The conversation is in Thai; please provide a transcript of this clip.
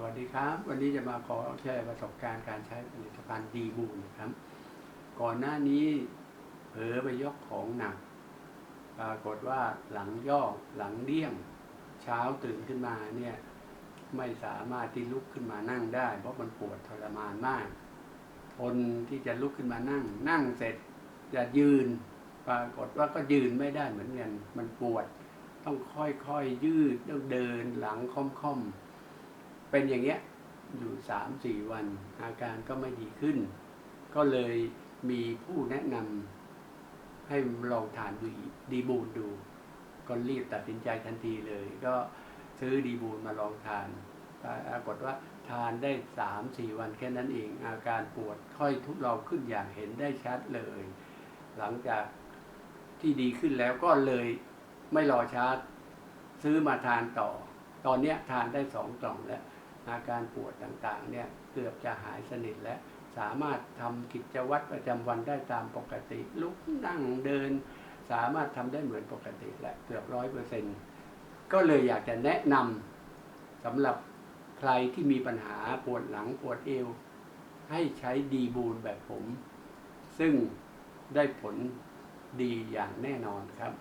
สวัสดีครับ วันนี้จะมาขอแชร์ประสบการณ์การใช้ผลิตภัณฑ์ดีบูนครับ ก่อนหน้านี้เผลอไปยกของหนัก ปรากฏว่าหลังย่อหลังเดี้ยง เช้าตื่นขึ้นมาเนี่ยไม่สามารถที่ลุกขึ้นมานั่งได้ เพราะมันปวดทรมานมาก ทนที่จะลุกขึ้นมานั่ง นั่งเสร็จจะยืน ปรากฏว่าก็ยืนไม่ได้เหมือนกันมันปวด ต้องค่อยๆยืดต้องเดินหลังค่อมๆ เป็นอย่างเงี้ยอยู่สามสี่วัน อาการก็ไม่ดีขึ้น ก็เลยมีผู้แนะนำให้ลองทานดีดีบูนดู ก็รีบตัดสินใจทันทีเลย ก็ซื้อดีบูนมาลองทานปรากฏว่าทานได้สามสี่วันแค่นั้นเอง อาการปวดค่อยทุเลาขึ้นอย่างเห็นได้ชัดเลย หลังจากที่ดีขึ้นแล้วก็เลยไม่รอช้าซื้อมาทานต่อ ตอนนี้ทานได้สองกล่องแล้ว อาการปวดต่างๆเนี่ยเกือบจะหายสนิทแล้วสามารถทำกิจวัตรประจำวันได้ตามปกติ ลุกนั่งเดิน สามารถทำได้เหมือนปกติและเกือบร้อยเปอร์เซ็นก็เลยอยากจะแนะนำสำหรับใครที่มีปัญหาปวดหลังปวดเอว ให้ใช้ดีบูนแบบผม ซึ่งได้ผลดีอย่างแน่นอนครับ